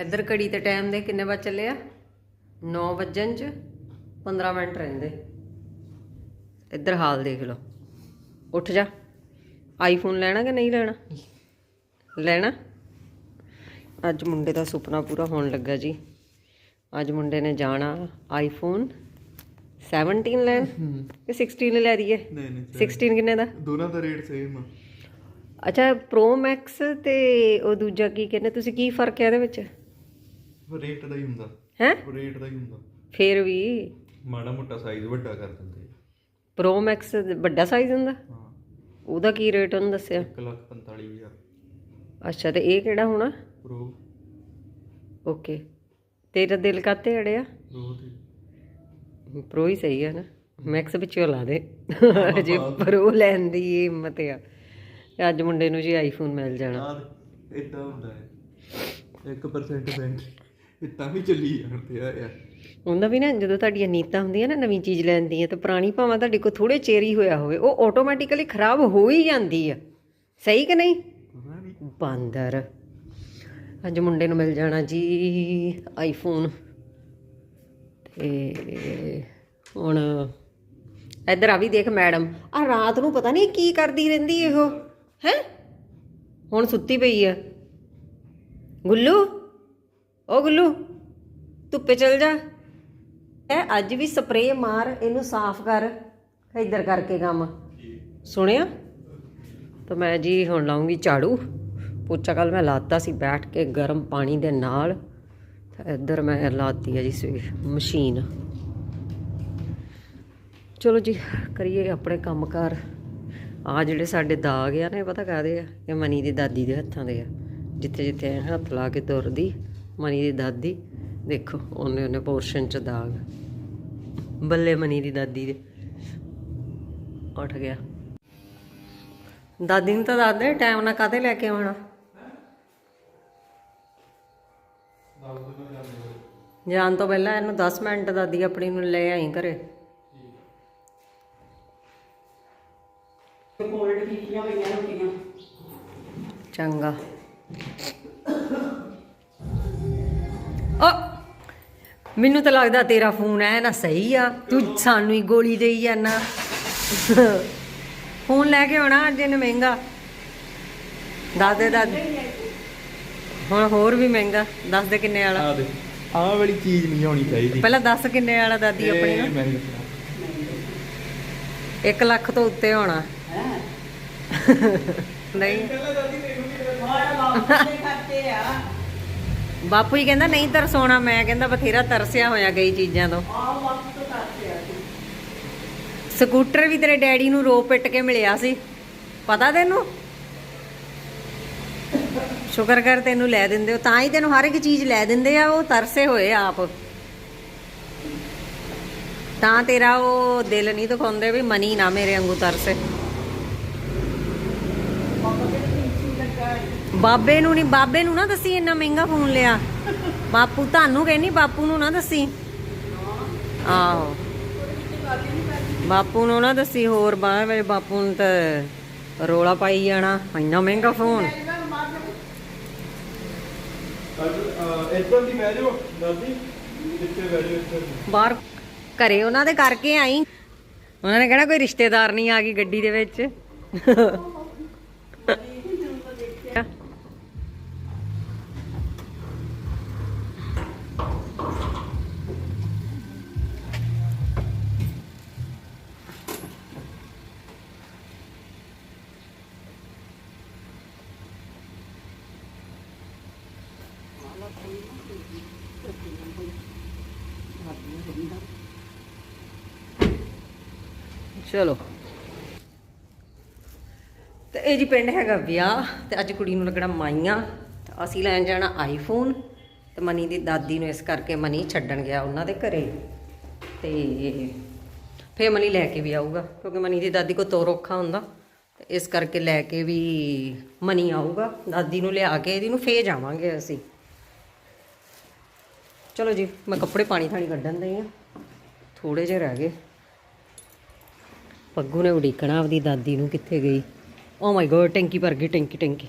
ਇੱਧਰ ਘੜੀ ਤੇ ਟਾਈਮ ਦੇ ਕਿੰਨੇ ਵਜ ਚੱਲੇ ਆ? 9 ਵਜਣ ਚ 15 ਮਿੰਟ ਰਹਿੰਦੇ। ਇੱਧਰ ਹਾਲ ਦੇਖ ਲਓ। ਉੱਠ ਜਾ। ਆਈਫੋਨ ਲੈਣਾ ਕਿ ਨਹੀਂ ਲੈਣਾ? ਲੈਣਾ? ਅੱਜ ਮੁੰਡੇ ਦਾ ਸੁਪਨਾ ਪੂਰਾ ਹੋਣ ਲੱਗਾ ਜੀ। ਅੱਜ ਮੁੰਡੇ ਨੇ ਜਾਣਾ ਆਈਫੋਨ 17 ਲੈਣ। ਕਿ 16 ਲੈ ਦਈਏ? ਨਹੀਂ ਨਹੀਂ 16 ਕਿੰਨੇ ਦਾ? ਦੋਨਾਂ ਦਾ ਰੇਟ ਸੇਮ ਆ। ਅੱਛਾ ਪ੍ਰੋ ਮੈਕਸ ਤੇ ਉਹ ਦੂਜਾ ਕੀ ਕਹਿੰਦੇ ਤੁਸੀਂ ਕੀ ਫ਼ਰਕ ਹੈ ਇਹਦੇ ਵਿੱਚ? ਰੇਟ ਦਾ ਹੀ ਹੁੰਦਾ। ਹੈ? ਰੇਟ ਦਾ ਹੀ ਹੁੰਦਾ। ਫੇਰ ਵੀ ਮਾੜਾ ਮੋਟਾ ਸਾਈਜ਼ ਵੱਡਾ ਕਰ ਦਿੰਦੇ ਪ੍ਰੋ ਮੈਕਸ ਵੱਡਾ ਸਾਈਜ਼ ਹੁੰਦਾ? ਹਾਂ। ਉਹਦਾ ਕੀ ਰੇਟ ਉਹਨੂੰ ਦੱਸਿਆ? 145000 ਅੱਛਾ ਤੇ ਇਹ ਕਿਹੜਾ ਹੋਣਾ? ਪ੍ਰੋ ਓਕੇ ਤੇਰਾ ਦਿਲ ਕਾਤੇ ਅੜਿਆ? ਪ੍ਰੋ ਹੀ ਸਹੀ ਹੈ ਨਾ। ਮੈਕਸ ਵਿੱਚੋਂ ਲਾ ਦੇ। ਜੇ ਪ੍ਰੋ ਲੈਣ ਦੀ ਇਹ ਹਿੰਮਤ ਆ। ਤੇ ਅੱਜ ਮੁੰਡੇ ਨੂੰ ਜੀ ਆਈਫੋਨ ਮਿਲ ਜਾਣਾ। ਇਦਾਂ ਹੁੰਦਾ ਹੈ। 1% ਬੈਂਕ ਇਹ ਤਾਂ ਵੀ ਚੱਲੀ ਜਾਂਦੇ ਆ ਯਾਰ। ਹੁੰਦਾ ਵੀ ਨਾ ਜਦੋਂ ਤੁਹਾਡੀਆਂ ਨੀਤਾਂ ਹੁੰਦੀਆਂ ਨਾ ਨਵੀਂ ਚੀਜ਼ ਲੈਣ ਦੀਆਂ ਤੇ ਪੁਰਾਣੀ ਭਾਵੇਂ ਤੁਹਾਡੇ ਕੋਲ ਥੋੜੇ ਚੇਰ ਹੀ ਹੋਇਆ ਹੋਵੇ ਉਹ ਆਟੋਮੈਟਿਕਲੀ ਖਰਾਬ ਹੋ ਹੀ ਜਾਂਦੀ ਆ। ਸਹੀ ਕਿ ਨਹੀਂ? ਪਤਾ ਨਹੀਂ। ਬਾਂਦਰ। ਅੱਜ ਮੁੰਡੇ ਨੂੰ ਮਿਲ ਜਾਣਾ ਜੀ ਆਈਫੋਨ ਤੇ ਹੁਣ ਇੱਧਰ ਆ ਵੀ ਦੇਖ ਮੈਡਮ। ਆ ਰਾਤ ਨੂੰ ਪਤਾ ਨਹੀਂ ਕੀ ਕਰਦੀ ਰਹਿੰਦੀ ਇਹੋ ਹੈ? ਹੁਣ ਸੁੱਤੀ ਪਈ ਆ। ਗੁੱਲੂ? ਉਹ ਗੁੱਲੂ, ਧੁੱਪੇ ਚਲ ਜਾ। ਇਹ ਅੱਜ ਵੀ ਸਪਰੇਅ ਮਾਰ, ਇਹਨੂੰ ਸਾਫ਼ ਕਰ, ਇੱਧਰ ਕਰਕੇ ਕੰਮ। ਸੁਣਿਆ? ਤਾਂ ਮੈਂ ਜੀ ਹੁਣ ਲਾਉਂਗੀ ਝਾੜੂ। ਪੋਚਾ ਕੱਲ ਮੈਂ ਲਾਤਾ ਸੀ ਬੈਠ ਕੇ ਗਰਮ ਪਾਣੀ ਦੇ ਨਾਲ। ਇੱਧਰ ਮੈਂ ਲਾਤੀ ਹੈ ਜੀ ਸਵੇ ਮਸ਼ੀਨ। ਚਲੋ ਜੀ, ਕਰੀਏ ਆਪਣੇ ਕੰਮਕਾਰ। ਆ ਜਿਹੜੇ ਸਾਡੇ ਦਾਗ ਆ ਨਾ ਪਤਾ ਕਾਹਦੇ ਆ? ਇਹ ਮਨੀ ਦੀ ਦਾਦੀ ਦੇ ਹੱਥਾਂ ਦੇ ਆ। ਜਿੱਥੇ ਜਿੱਥੇ ਐਂ ਹੱਥ ਲਾ ਕੇ ਤੁਰਦੀ। ਮਨੀ ਦੀ ਦਾਦੀ। ਦੇਖੋ ਉਹਨੇ ਉਹਨੇ ਪੋਰਸ਼ਨ ਚ ਦਾਗ। ਬੱਲੇ ਮਨੀ ਦੀ ਦਾਦੀ ਦੇ। ਉੱਠ ਗਿਆ। ਦਾਦੀ ਨੂੰ ਤਾਂ ਦੱਸ ਦੇ ਟਾਈਮ ਨਾਲ ਕਾਹਤੇ ਲੈ ਕੇ ਆਉਣਾ? ਜਾਣ ਤੋਂ ਪਹਿਲਾਂ ਇਹਨੂੰ 10 ਮਿੰਟ ਦਾਦੀ ਆਪਣੀ ਨੂੰ ਲੈ ਆਈ ਘਰੇ। ਚੰਗਾ। ਓ ਮੈਨੂੰ ਤਾਂ ਲੱਗਦਾ ਤੇਰਾ ਫੋਨ ਐ ਨਾ ਸਹੀ ਆ। ਤੂੰ ਸਾਨੂੰ ਹੀ ਗੋਲੀ ਦੇਈ ਜਾਣਾ ਫੋਨ ਲੈ ਕੇ ਆਉਣਾ ਅੱਜ ਇਹਨੇ ਮਹਿੰਗਾ। ਦੱਸ ਦੇ ਦੱਸ ਦੇ। ਹੁਣ ਹੋਰ ਵੀ ਮਹਿੰਗਾ। ਦੱਸ ਦੇ ਕਿੰਨੇ ਵਾਲਾ। ਆ ਦੇ। ਆਹ ਵਾਲੀ ਚੀਜ਼ ਨਹੀਂ ਹੋਣੀ ਚਾਹੀਦੀ। ਪਹਿਲਾਂ ਦੱਸ ਕਿੰਨੇ ਵਾਲਾ ਦਾਦੀ ਆਪਣੀ ਇਹ ਨੂੰ ਮੈਂ ਨਹੀਂ 1 ਲੱਖ ਤੋਂ ਉੱਤੇ ਹੋਣਾ। ਨਹੀਂ। ਬਾਪੂ ਹੀ ਕਹਿੰਦਾ, ਨਹੀਂ ਤਰਸੋਣਾ ਮੈਂ ਕਹਿੰਦਾ, ਬਥੇਰਾ ਤਰਸਿਆ ਹੋਇਆ ਕਈ ਚੀਜ਼ਾਂ ਤੋਂ। ਸਕੂਟਰ ਵੀ ਤੇਰੇ ਡੈਡੀ ਨੂੰ ਰੋ ਪਿੱਟ ਕੇ ਮਿਲਿਆ ਸੀ। ਪਤਾ ਤੈਨੂੰ? ਸ਼ੁਕਰ ਕਰ ਤੈਨੂੰ ਲੈ ਦਿੰਦੇ ਹੋ। ਤਾਂ ਹੀ ਤੈਨੂੰ ਹਰ ਇੱਕ ਚੀਜ਼ ਲੈ ਦਿੰਦੇ ਆ, ਉਹ ਤਰਸੇ ਹੋਏ ਆਪ। ਤਾਂ ਤੇਰਾ ਉਹ ਦਿਲ ਨਹੀਂ ਦਿਖਾਉਂਦੇ ਵੀ ਮਨੀ ਨਾ ਮੇਰੇ ਵਾਂਗੂ ਤਰਸੇ। ਬਾਬੇ ਨੂੰ ਨਹੀਂ, ਬਾਬੇ ਨੂੰ ਨਾ ਦੱਸੀ ਇੰਨਾ ਮਹਿੰਗਾ ਫੋਨ ਲਿਆ। ਬਾਪੂ ਤੁਹਾਨੂੰ ਕਹਿੰਨੀ ਬਾਪੂ ਨੂੰ ਨਾ ਦੱਸੀ। ਆਹੋ। ਬਾਪੂ ਨੂੰ ਨਾ ਦੱਸੀ, ਹੋਰ ਬਾਹਰ ਮੇਰੇ ਬਾਪੂ ਨੂੰ ਤਾਂ ਰੋਲਾ ਪਾਈ ਜਾਣਾ, ਇੰਨਾ ਮਹਿੰਗਾ ਫੋਨ ਇੱਧਰ ਦੀ ਬਹਿ ਜਾਓ ਦਾਦੀ ਇੱਥੇ ਬਹਿ ਜਾਓ ਇੱਧਰ ਬਾਹਰ ਘਰੇ ਉਹਨਾਂ ਦੇ ਕਰਕੇ ਆਈ। ਉਹਨਾਂ ਨੇ ਕਹਿਣਾ ਕੋਈ ਰਿਸ਼ਤੇਦਾਰ ਨਹੀਂ ਆ ਗਈ ਗੱਡੀ ਦੇ ਵਿੱਚ। ਚਲੋ। ਤੇ ਇਹ ਜੀ ਪਿੰਡ ਹੈਗਾ ਵਿਆਹ, ਤੇ ਅੱਜ ਕੁੜੀ ਨੂੰ ਲੱਗਣਾ ਮਾਈਆਂ। ਤੇ ਅਸੀਂ ਲੈਣ ਜਾਣਾ ਆਈਫੋਨ ਤੇ ਮਨੀ ਦੀ ਦਾਦੀ ਨੂੰ ਇਸ ਕਰਕੇ ਮਨੀ ਛੱਡਣ ਗਿਆ ਉਹਨਾਂ ਦੇ ਘਰੇ। ਤੇ ਫੇਰ ਮਨੀ ਲੈ ਕੇ ਵੀ ਆਊਗਾ, ਕਿਉਂਕਿ ਮਨੀ ਦੀ ਦਾਦੀ ਕੋ ਤੋਰ ਔਖਾ ਹੁੰਦਾ। ਤੇ ਇਸ ਕਰਕੇ ਲੈ ਕੇ ਵੀ ਮਨੀ ਆਊਗਾ। ਦਾਦੀ ਨੂੰ ਲਿਆ ਕੇ, ਇਹਦੀ ਨੂੰ ਫੇਰ ਜਾਵਾਂਗੇ ਅਸੀਂ। ਚਲੋ ਜੀ, ਮੈਂ ਕੱਪੜੇ ਪਾਣੀ ਥਾਣੀ ਕੱਢਣ ਦਈ ਆ। ਥੋੜੇ ਜਿਹੇ ਰਹਿ ਗਏ। ਪੱਗੂ ਨੇ ਉਡੀਕਣਾ ਆਪਦੀ ਦਾਦੀ ਨੂੰ ਕਿੱਥੇ ਗਈ। ਓ ਮਾਈ ਗੋਡ ਟੈਂਕੀ ਭਰ ਗਈ, ਟੈਂਕੀ ਟੈਂਕੀ।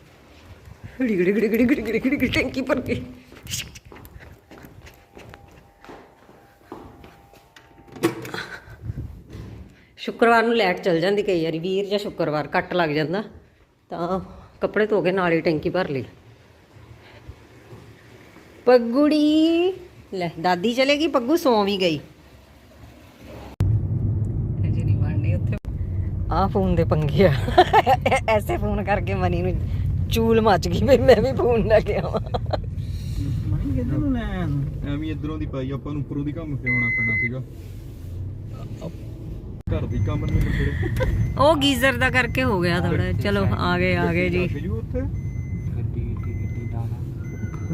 ਗੜੀ ਗੜੀ ਗੜੀ ਗੜੀ ਗੜੀ ਗੜੀ ਗੜੀ ਟੈਂਕੀ ਭਰ ਗਈ। ਸ਼ੁੱਕਰਵਾਰ ਨੂੰ ਲੈਟ ਚਲ ਜਾਂਦੀ ਕਈ ਵਾਰੀ, ਵੀਰ ਜਾਂ ਸ਼ੁੱਕਰਵਾਰ ਕੱਟ ਲੱਗ ਜਾਂਦਾ। ਤਾਂ ਕੱਪੜੇ ਧੋ ਕੇ ਨਾਲ ਹੀ ਟੈਂਕੀ ਭਰ ਲਈ। ਪੱਗੂੜੀ ਲੈ ਦਾਦੀ ਚਲੇਗੀ ਪੱਗੂ ਸੌਂ ਵੀ ਗਈ। ਅਜੇ ਨਹੀਂ ਬਣਨੀ ਉੱਥੇ। ਆ ਫੋਨ ਦੇ ਪੰਗੇ ਆ। ਐਸੇ ਫੋਨ ਕਰਕੇ ਮਨੀ ਨੂੰ ਚੂਲ ਮੱਚ ਗਈ ਵੀ ਮੈਂ ਵੀ ਫੋਨ ਲੈ ਕੇ ਆਵਾਂ। ਮਣੀ ਕਿੱਧਰ ਨੂੰ ਲੈ ਐਵੇਂ ਇਧਰੋਂ ਦੀ ਪਾਈ ਆਪਾਂ ਨੂੰ ਉੱਪਰੋਂ ਦੀ ਕੰਮ ਕਿਉਣਾ ਪੈਣਾ ਸੀਗਾ। ਘਰ ਦੀ ਕੰਮ ਨਹੀਂ ਉਹ ਗੀਜ਼ਰ ਦਾ ਕਰਕੇ ਹੋ ਗਿਆ ਥੋੜਾ ਚਲੋ ਆ ਗਏ ਆ ਗਏ ਜੀ ਉੱਥੇ।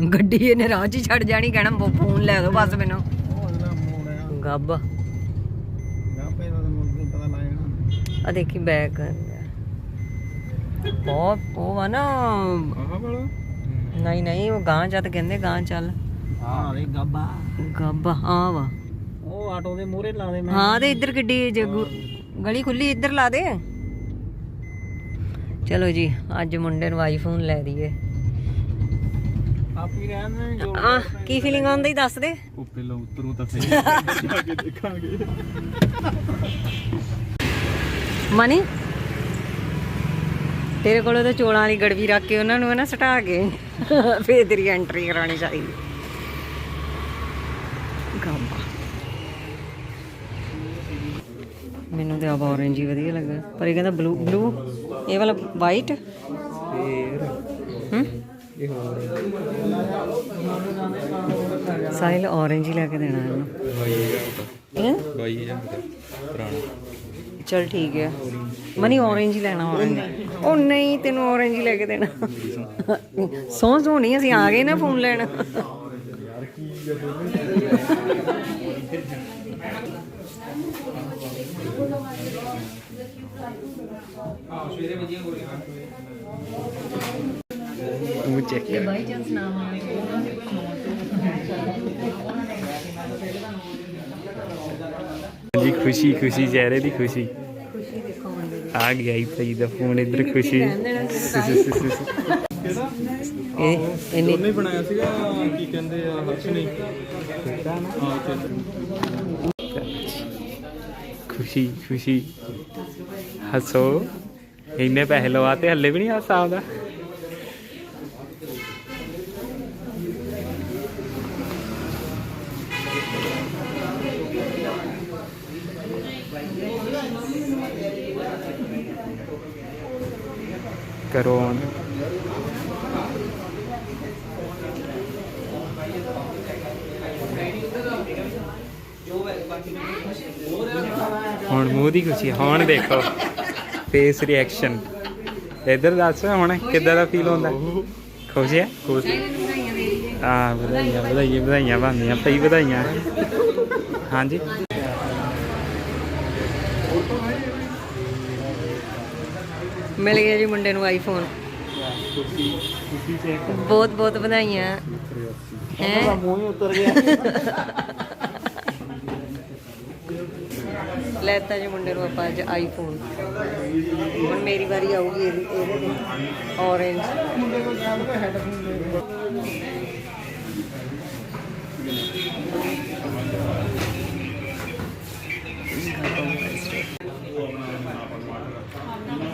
ਗੱਡੀ ਇਹਨੇ ਰਾਹ 'ਚ ਹੀ ਛੱਡ ਜਾਣੀ ਕਹਿਣਾ ਮੋ- ਫੋਨ ਲੈ ਦਿਓ ਬਸ ਮੈਨੂੰ। ਉਹ ਅਗਲਾ ਮੋੜ ਆ ਗੱਬ ਗਾਪੇ ਦਾ ਨਹੀਂ ਪਤਾ ਆ ਦੇਖੀ ਬੈਕ। ਬਹੁਤ ਉਹ ਵਾ ਨਾ। ਆਹ ਵਾਲਾ? ਨਹੀਂ ਨਹੀਂ ਉਹ ਗਾਂ ਜਦ ਕਹਿੰਦੇ ਗਾਂ ਚੱਲ। ਹਾਂ ਰੇ ਗੱਬਾ। ਗੱਬ ਆ ਵਾ। ਉਹ ਆਟੋ ਦੇ ਮੂਹਰੇ ਲਾ ਦੇ ਹਾਂ ਤੇ ਇੱਧਰ ਗੱਡੀ ਜੇ ਗੁ- ਗਲੀ ਖੁੱਲੀ ਇੱਧਰ ਲਾ ਦੇ। ਚਲੋ ਜੀ ਅੱਜ ਮੁੰਡੇ ਨੂੰ ਆਈਫੋਨ ਲੈ ਦਈਏ। ਆਪ ਜੋ ਆ ਕੀ ਫੀਲਿੰਗ ਆਉਂਦੀ ਦੱਸ ਦੇ। ਉਹ ਪਹਿਲਾਂ ਉਤਰੂ ਤਾਂ ਸਹੀ। ਜਾ ਕੇ ਦੇਖਾਂਗੇ ਮਨੀ ਤੇਰੇ ਕੋਲ ਤਾਂ ਚੋਲਾਂ ਵਾਲੀ ਗੜਵੀ ਰੱਖ ਕੇ ਉਹਨਾਂ ਨੂੰ ਨਾ ਸਟਾ ਕੇ ਫੇਰ ਤੇਰੀ ਐਂਟਰੀ ਕਰਾਉਣੀ ਚਾਹੀਦੀ। ਗਾਂਬਾ। ਮੈਨੂੰ ਤੇ ਆ ਔਰੇਂਜ ਹੀ ਵਧੀਆ ਲੱਗਾ ਪਰ ਇਹ ਕਹਿੰਦਾ ਬਲੂ ਬਲੂ ਇਹ ਵਾਲਾ ਵਾਈਟ ਫੇਰ। ਇਹ ਹੋਰ ਸਾਹਿਲ ਔਰੇਂਜ ਹੀ ਲੈ ਕੇ ਦੇਣਾ ਇਹਨੂੰ। ਬਾਈ ਹੈਂ? ਬਾਈ ਇਹ ਪੁਰਾਣਾ। ਚਲ ਠੀਕ ਹੈ। ਮਨੀ ਔਰੇਂਜ ਹੀ ਲੈਣਾ ਔਰੇਂਜ ਉਹ ਨਹੀਂ ਤੈਨੂੰ ਔਰੇਂਜ ਹੀ ਲੈ ਕੇ ਦੇਣਾ। ਸੌਂ ਸੌਂ ਨਹੀਂ ਅਸੀਂ ਆ ਗਏ ਨਾ ਫੋਨ ਲੈਣ। ਤੂੰ ਚੈੱਕ ਜੇ ਬਾਈ ਚਾਂਸ ਨਾ ਜੀ ਖੁਸ਼ੀ ਖੁਸ਼ੀ ਚਿਹਰੇ ਦੀ ਖੁਸ਼ੀ। ਖੁਸ਼ੀ ਦੇਖੋ ਮੁੰਡੇ ਦੀ। ਆ ਗਿਆ ਹੀ ਭਾਈ ਦਾ ਫੋਨ ਇੱਧਰ ਖੁਸ਼ੀ। ਇਹ ਇੰਨੀ ਦੋਨੇ ਬਣਾਇਆ ਸੀਗਾ ਕੀ ਕਹਿੰਦੇ ਆ ਹਰਸ਼ ਨੇ ਹਾਂ ਤੇ ਖੁਸ਼ੀ ਖੁਸ਼ੀ। ਹੱਸੋ। ਇੰਨੇ ਪੈਸੇ ਲਵਾਤੇ ਹੱਲੇ ਵੀ ਨਹੀਂ ਹੱਸ ਆਉਂਦਾ। ਕਰੋ। on। ਹੁਣ ਮੂੰਹ ਦੀ ਖੁਸ਼ੀ ਹੁਣ ਦੇਖੋ। ਫੇਸ ਰਿਐਕਸ਼ਨ ਇੱਧਰ ਦੱਸ ਹੁਣ ਕਿੱਦਾਂ ਦਾ ਫੀਲ ਹੁੰਦਾ? ਖੁਸ਼ ਹੈ ਖੁਸ਼? ਆ ਵਧਾਈਆਂ ਵਧਾਈਆਂ ਵਧਾਈਆਂ ਬੰਦੀਆਂ ਪਈ ਵਧਾਈਆਂ। ਹਾਂਜੀ? ਮਿਲ ਗਿਆ ਜੀ ਮੁੰਡੇ ਨੂੰ ਆਈਫੋਨ ਬਹੁਤ ਬਹੁਤ ਵਧਾਈਆਂ। ਹੈ? ਮੂੰਹ ਹੀ ਉਤਰ ਗਿਆ। ਲੈਤਾ ਜੀ ਮੁੰਡੇ ਨੂੰ ਆਪਾਂ ਅੱਜ ਆਈਫੋਨ ਹੁਣ ਮੇਰੀ ਵਾਰੀ ਆਊਗੀ ਇਹਦੀ ਇਹਦੇ ਔਰੇਂਜ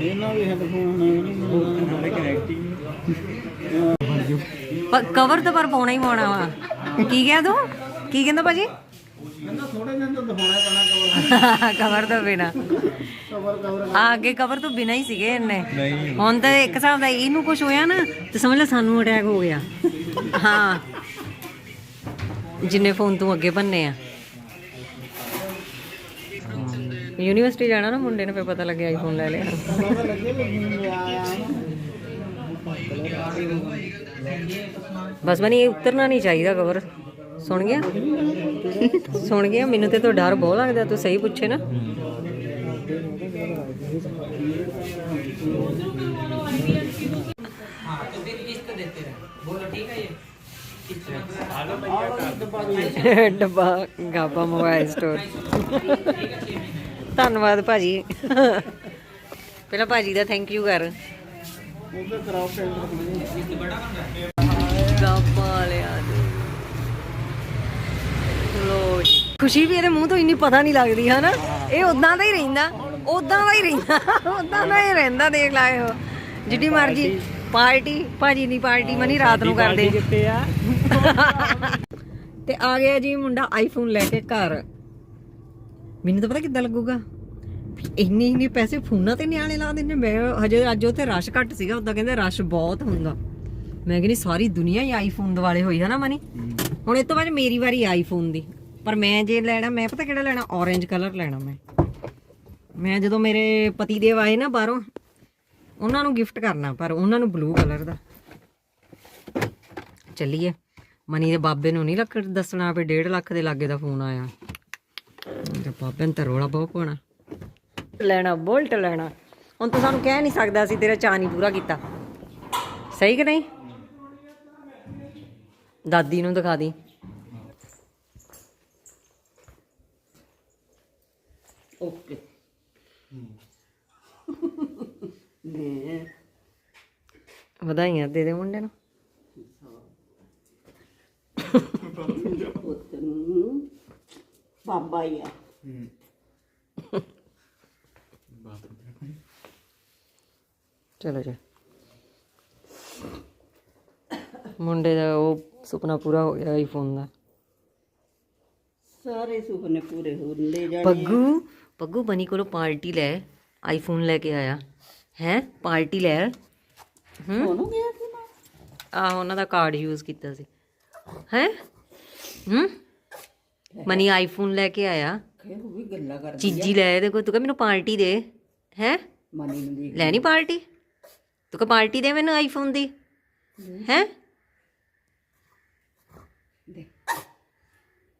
ਇਹਨਾਂ ਵੀ ਹੈਡਫੋਨ ਨਹੀਂ ਕਨੈਕਟਿੰਗ ਕਵਰ ਤਾਂ ਪਰ ਪਾਉਣਾ ਹੀ ਪਾਉਣਾ ਵਾ। ਕੀ ਕਿਹਾ ਤੂੰ? ਕੀ ਕਹਿੰਦਾ ਭਾਜੀ? ਕਵਰ ਤੋਂ ਬਿਨਾ। ਆ ਅੱਗੇ ਕਵਰ ਤੋਂ ਬਿਨਾ ਹੀ ਸੀਗੇ ਇਹਨੇ ਹੁਣ ਤਾਂ ਇੱਕ ਹਿਸਾਬ ਦਾ ਇਹਨੂੰ ਕੁਝ ਹੋਇਆ ਨਾ ਤੇ ਸਮਝ ਲੈ ਸਾਨੂੰ ਅਟੈਕ ਹੋ ਗਿਆ। ਹਾਂ। ਜਿੰਨੇ ਫੋਨ ਤੂੰ ਅੱਗੇ ਬੰਨੇ ਆ। ਯੂਨੀਵਰਸਿਟੀ ਜਾਣਾ ਨਾ ਮੁੰਡੇ ਨੂੰ, ਫਿਰ ਪਤਾ ਲੱਗਿਆ ਆਈਫੋਨ ਲੈ ਲਿਆ। ਬਸ ਮਨੀ ਇਹ ਉਤਰਨਾ ਨਹੀਂ ਚਾਹੀਦਾ ਕਵਰ ਸੁਣ ਗਿਆ? ਸੁਣ ਗਿਆ? ਮੈਨੂੰ ਤੇ ਤੋਂ ਡਰ ਬਹੁਤ ਲੱਗਦਾ, ਤੂੰ ਸਹੀ ਪੁੱਛੇ ਨਾ। ਡੱਬਾ ਗਾਬਾ ਮੋਬਾਈਲ ਸਟੋਰ ਧੰਨਵਾਦ ਭਾਜੀ। ਪਹਿਲਾਂ ਭਾਜੀ ਦਾ ਥੈਂਕ ਯੂ ਕਰ। ਗਾਬਾ ਵਾਲਿਆ ਦੇ। ਲੋ ਜੀ। ਖੁਸ਼ੀ ਵੀ ਇਹਦੇ ਮੂੰਹ ਤੋਂ ਇੰਨੀ ਪਤਾ ਨਹੀਂ ਲੱਗਦੀ ਹਨਾ? ਇਹ ਉਦਾਂ ਦਾ ਹੀ ਰਹਿੰਦਾ। ਉਦਾਂ ਦਾ ਹੀ ਰਹਿੰਦਾ। ਉਦਾਂ ਦਾ ਹੀ ਰਹਿੰਦਾ ਦੇਖ ਲਾਇਓ ਜਿੱਡੀ ਮਰਜ਼ੀ। ਪਾਰਟੀ ਭਾਜੀ ਦੀ ਪਾਰਟੀ ਮਨੀ ਰਾਤ ਨੂੰ ਕਰਦੇ। ਕਿੱਥੇ ਆ? ਤੇ ਆ ਗਿਆ ਜੀ ਮੁੰਡਾ ਆਈਫੋਨ ਲੈ ਕੇ ਘਰ। ਮੈਨੂੰ ਤਾਂ ਪਤਾ ਕਿੱਦਾਂ ਲੱਗੂਗਾ। ਵੀ ਇੰਨੇ ਇੰਨੇ ਪੈਸੇ ਫੋਨਾਂ ਤੇ ਨਿਆਣੇ ਲਾ ਦਿੰਦੇ ਮੈਂ ਹਜੇ ਅੱਜ ਉੱਥੇ ਰਸ਼ ਘੱਟ ਸੀਗਾ, ਉਦਾਂ ਕਹਿੰਦੇ ਰਸ਼ ਬਹੁਤ ਹੁੰਦਾ। ਮੈਂ ਕਹਿੰਦੀ, ਸਾਰੀ ਦੁਨੀਆ ਹੀ ਆਈਫੋਨ ਦਿਵਾਲੇ ਹੋਈ ਹੈ ਨਾ ਮਨੀ? ਹੁਣ ਇਹ ਤੋਂ ਬਾਅਦ ਮੇਰੀ ਵਾਰੀ ਆਈਫੋਨ ਦੀ। ਪਰ ਮੈਂ ਜੇ ਲੈਣਾ, ਮੈਂ ਪਤਾ ਕਿਹੜਾ ਲੈਣਾ? orange ਕਲਰ ਲੈਣਾ ਮੈਂ। ਮੈਂ ਜਦੋਂ ਮੇਰੇ ਪਤੀ ਦੇਵ ਆਏ ਨਾ ਬਾਹਰੋਂ, ਉਹਨਾਂ ਨੂੰ ਗਿਫਟ ਕਰਨਾ, ਪਰ ਉਹਨਾਂ ਨੂੰ ਬਲੂ ਕਲਰ ਦਾ। ਚੱਲੀਏ। ਮਨੀ ਦੇ ਬਾਬੇ ਨੂੰ ਨਹੀਂ ਲੱਕ ਦੱਸਣਾ ਵੀ 1.5 ਲੱਖ ਦੇ ਲਾਗੇ ਦਾ ਫੋਨ ਆਇਆ। ਤੇ ਬਾਬੇ ਨੂੰ ਤਾਂ ਰੋਲਾ ਬਹੁਤ ਪਾਉਣਾ। ਲੈਣਾ ਬੋਲਟ ਲੈਣਾ। ਹੁਣ ਤਾਂ ਸਾਨੂੰ ਕਹਿ ਨਹੀਂ ਸਕਦਾ ਅਸੀਂ ਤੇਰਾ ਚਾਅ ਨਹੀਂ ਪੂਰਾ ਕੀਤਾ। ਸਹੀ ਕਿ ਨਹੀਂ? ਦਾਦੀ ਨੂੰ ਦਿਖਾ ਦੀ। ਓਕੇ। ਵਧਾਈਆਂ ਦੇ ਦੇ ਮੁੰਡੇ ਨੂੰ। ਬਾਬਾ ਹੀ ਆ। ਚਲੋ ਜੀ। ਮੁੰਡੇ ਦਾ ਉਹ ਸੁਪਨਾ ਪੂਰਾ ਹੋ ਗਿਆ ਆਈਫੋਨ ਦਾ। ਸਾਰੇ ਸੁਪਨੇ ਪੂਰੇ ਹੁੰਦੇ ਜਾਣੇ ਪੱਗੂ ਪੱਗੂ ਬਣੀ ਕੋਲੋਂ ਪਾਰਟੀ ਲੈ ਆਈਫੋਨ ਲੈ ਕੇ ਆਇਆ। ਹੈ? ਪਾਰਟੀ ਲੈ। ਉਹਨੂੰ ਗਿਆ ਸੀ ਨਾ। ਆ ਉਹਨਾਂ ਦਾ ਕਾਰਡ ਯੂਜ਼ ਕੀਤਾ ਸੀ। ਹੈ? ਹੂੰ? ਮਨੀ ਆਈਫੋਨ ਲੈ ਕੇ ਆਇਆ। ਖੇ ਉਹ ਵੀ ਗੱਲਾਂ ਕਰ ਚੀਜੀ ਲੈ ਇਹਦੇ ਕੋਲ ਤੂੰ ਕਹ ਮੈਨੂੰ ਪਾਰਟੀ ਦੇ ਹੈ? ਮਨੀ ਨੂੰ ਦੇਖ ਲੈਣੀ ਪਾਰਟੀ? ਤੂੰ ਕਹ ਪਾਰਟੀ ਦੇ ਮੈਨੂੰ ਆਈਫੋਨ ਦੀ ਹੈ?